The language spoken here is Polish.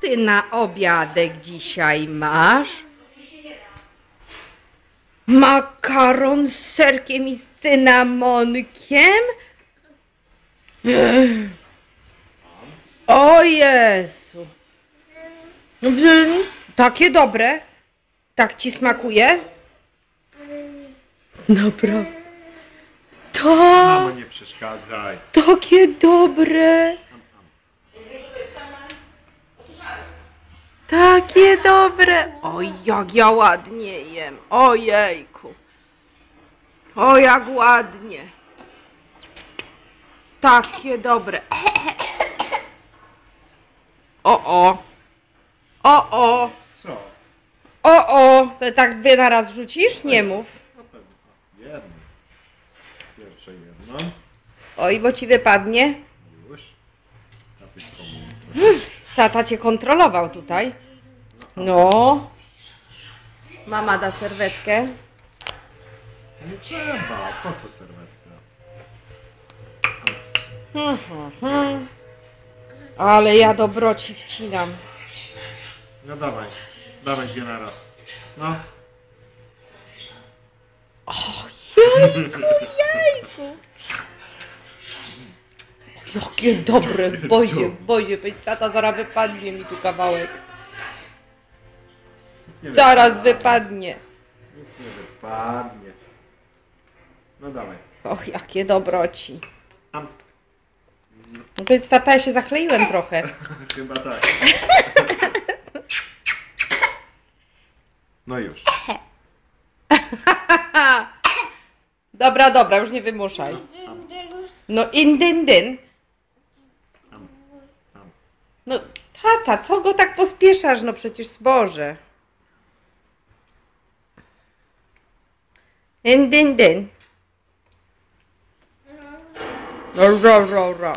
ty na obiadek dzisiaj masz? Makaron z serkiem i z cynamonkiem? O Jezu. Takie dobre? Tak ci smakuje? Naprawdę. Tak. Mamo, nie przeszkadzaj. Takie dobre. Takie dobre. Oj, jak ja ładnie jem. Ojejku. O, jak ładnie. Takie dobre. O, o. O, o. Co? O, o. To tak dwie na raz wrzucisz? Nie mów. Na pewno. Jedno. Pierwsze jedno. Oj, bo ci wypadnie. Już. Tata cię kontrolował tutaj. No. Mama da serwetkę. Nie trzeba. Po co serwetka? Mhm. Ale ja dobroci wcinam. No dawaj. Dawaj dwie na raz. No. Jejku, jejku. Jakie dobre, bozie, bozie, tata zaraz wypadnie mi tu kawałek. Nic Zaraz wypadnie. Nic nie wypadnie. No dawaj. Och, jakie dobroci. Am. No Więc tata, ja się zakleiłem trochę. Chyba tak. No już. Dobra, dobra, już nie wymuszaj. No indyn dyn. Am. Am. No tata, co go tak pospieszasz? No przecież zboże. And then then. roll, roll, roll, roll.